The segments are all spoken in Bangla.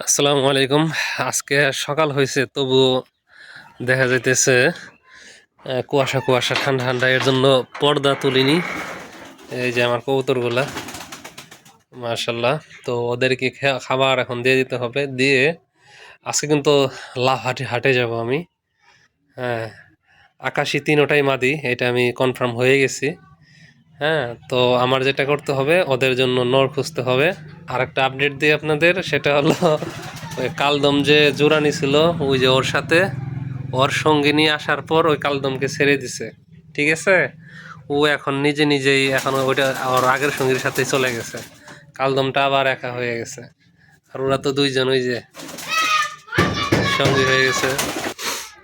আসসালামু আলাইকুম। আজকে সকাল হয়েছে তবু দেখা যাইতেছে কুয়াশা কুয়াশা, ঠান্ডা ঠান্ডা, এর জন্য পর্দা তুলিনি। এই যে আমার কবুতরগুলা মার্শাল্লাহ তো ওদেরকে খাবার এখন দিয়ে দিতে হবে, দিয়ে আজকে কিন্তু লাভ হাটে হাটে যাব আমি। হ্যাঁ আকাশি তিনোটাই মাদি, এটা আমি কনফার্ম হয়ে গেছি। হ্যাঁ তো আমার যেটা করতে হবে, ওদের জন্য নর খুঁজতে হবে। আর একটা আপডেট দিই আপনাদের, সেটা হলো, ওই কালদম যে জোড়ানি ছিল, ওই যে ওর সাথে, ওর সঙ্গে নিয়ে আসার পর ওই কালদমকে ছেড়ে দিছে। ঠিক আছে? ও এখন নিজে নিজেই, এখন ওইটা ওর আগের সঙ্গীর সাথে চলে গেছে। কালদমটা আবার একা হয়ে গেছে। আর ওরা তো দুইজন, ওই যে সঙ্গী হয়ে গেছে।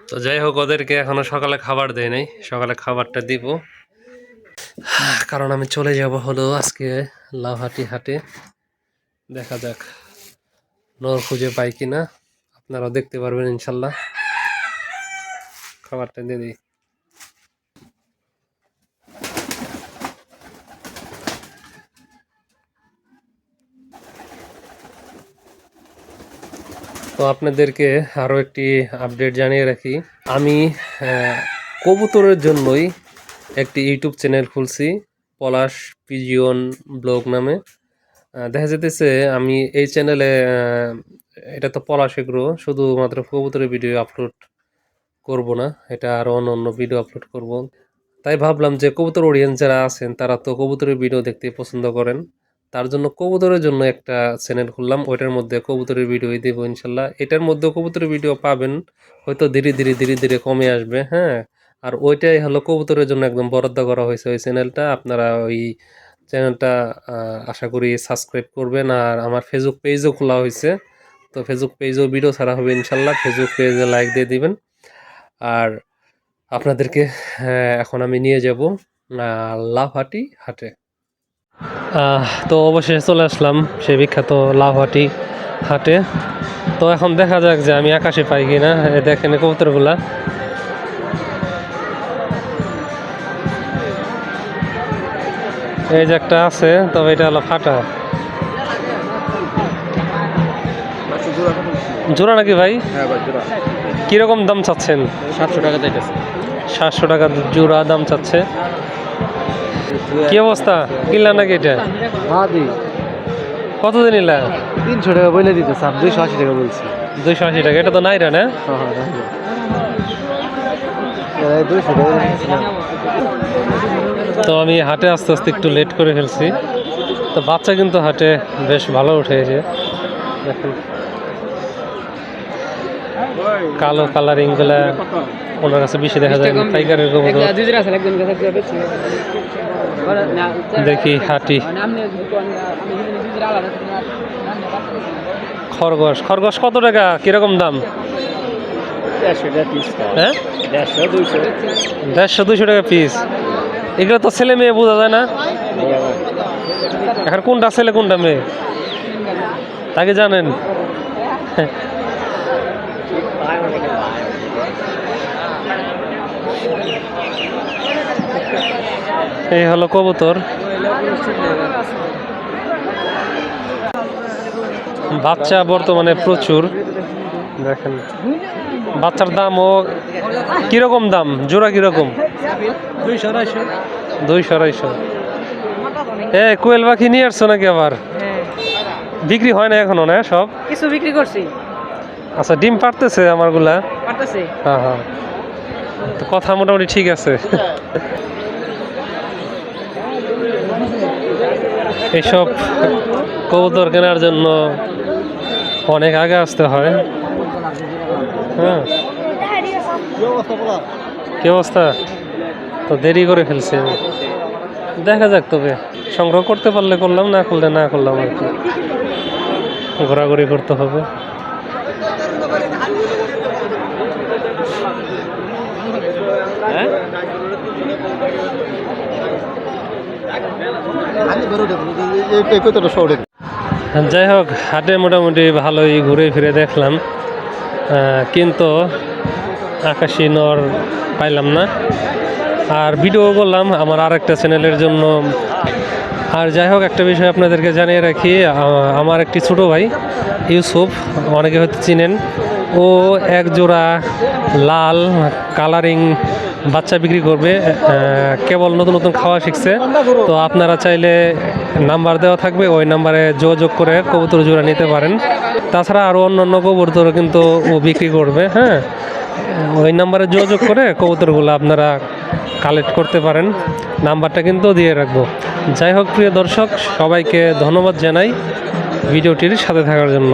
তো যাই হোক, ওদেরকে এখনও সকালে খাবার দেয় নাই। সকালে খাবারটা দিব। কারণ আমি চলে যাব হলো আজকে লাভহাটি হাটে। দেখা যাক নর খুঁজে পাই কিনা। আপনারা দেখতে পারবেন ইনশাল্লাহ। খাবারটা দিয়ে দিই। তো আপনাদেরকে আরও একটি আপডেট জানিয়ে রাখি। আমি কবুতরের জন্যই একটি ইউটিউব চ্যানেল খুলছি, পলাশ পিজিয়ন ব্লগ নামে। দেখা যেতেছে আমি এই চ্যানেলে এটা তো পলাশ এগ্রো শুধুমাত্র কবুতরের ভিডিও আপলোড করব না, এটা আরও অন্য অন্য ভিডিও আপলোড করব। তাই ভাবলাম যে কবুতর অডিয়েন্স যারা আছেন, তারা তো কবুতরের ভিডিও দেখতে পছন্দ করেন। তার জন্য কবুতরের জন্য একটা চ্যানেল খুললাম, ওইটার মধ্যে কবুতরের ভিডিও দেব ইনশাল্লাহ। এটার মধ্যে কবুতরের ভিডিও পাবেন, হয়তো ধীরে ধীরে ধীরে ধীরে কমে আসবে হ্যাঁ। আর ওইটাই হলো কবুতরের জন্য একদম বরাদ্দ করা হয়েছে ওই চ্যানেলটা। আপনারা ওই চ্যানেলটা আশা করি সাবস্ক্রাইব করবেন। আর আমার ফেসবুক পেজও খোলা হয়েছে। তো ফেসবুক পেজও ভিডিও ছাড়া হবে ইনশাল্লাহ। ফেসবুক পেজে লাইক দিয়ে দিবেন। আর আপনাদেরকে হ্যাঁ, এখন আমি নিয়ে যাব লাভহাটি হাটে। তো অবশেষে চলে আসলাম সেই বিখ্যাত লাভহাটি হাটে। তো এখন দেখা যাক যে আমি আকাশে পাই কিনা। দেখেন কবুতরগুলা। এই যে একটা আছে তবে এটা হলো ফাটা। জোড়া নাকি ভাই? হ্যাঁ কীরকম দাম চাচ্ছেন? সাতশো টাকা চাইতেছে। সাতশো টাকা জোড়া দাম চাচ্ছে। কি অবস্থা? কিনলা নাকি এটা? কত দিন নিলা? তিনশো টাকা বলে দিতে স্যার দুইশো আশি টাকা বলছি। দুইশো আশি টাকা এটা তো নাইরা না? হ্যাঁ হ্যাঁ দুইশো টাকা। তো আমি হাটে আস্তে আস্তে একটু লেট করে ফেলছি। তো বাচ্চা কিন্তু হাটে বেশ ভালো উঠেছে। দেখুন। কালো কালারিংগুলা ওনার কাছে বেশি দেখা যায় টাইগারের কবুতর দেখি হাটি। খরগোশ। খরগোশ কত টাকা? কীরকম দাম? হ্যাঁ? দেড়শো দুইশো। দেড়শো। দুইশো টাকা পিস এগুলো তো ছেলে মেয়ে বোঝা যায় না। এখন কোনটা ছেলে, কোনটা মেয়ে? তাকে জানেন। এই হলো কবুতর। বাচ্চা বর্তমানে প্রচুর। দেখেন। বাচ্চার দাম ও কীরকম দাম? জোড়া কীরকম? দুইশো আড়াইশো। দুইশো আড়াইশো। এ কোয়েল পাখি নিয়ে আসছো নাকি আবার? বিক্রি হয় না এখনও না সব? কিছু বিক্রি করছি। আচ্ছা ডিম পারতেছে আমারগুলা? পারতেছে হ্যাঁ হ্যাঁ। তো কথা মোটামুটি ঠিক আছে। এইসব কবুতর কেনার জন্য অনেক আগে আসতে হয়। হ্যাঁ। কি অবস্থা? তো দেরি করে ফেলছি। দেখা যাক তবে। সংগ্রহ করতে পারলে করলাম না করলে না করলাম আর কি। ঘোরাঘুরি করতে হবে। শহরে যাই হোক হাটে মোটামুটি ভালোই ঘুরে ফিরে দেখলাম। কিন্তু আকাশি নর পাইলাম না। আর ভিডিও করলাম আমার আর একটা চ্যানেলের জন্য। আর যাই হোক, একটা বিষয় আপনাদেরকে জানিয়ে রাখি আমার একটি ছোটো ভাই, ইউসুফ, অনেকে হয়তো চিনেন। ও এক জোড়া লাল কালারিং বাচ্চা বিক্রি করবে কেবল নতুন নতুন খাওয়া শিখছে। তো আপনারা চাইলে নাম্বার দেওয়া থাকবে, ওই নাম্বারে যোগাযোগ করে কবুতর জোড়া নিতে পারেন। তাছাড়া আরও অন্য অন্য কবুতর কিন্তু ও বিক্রি করবে হ্যাঁ? ওই নাম্বারে যোগাযোগ করে কবুতরগুলো আপনারা কালেক্ট করতে পারেন। নাম্বারটা কিন্তু দিয়ে রাখব। যাই হোক, প্রিয় দর্শক, সবাইকে ধন্যবাদ জানাই ভিডিওটির সাথে থাকার জন্য।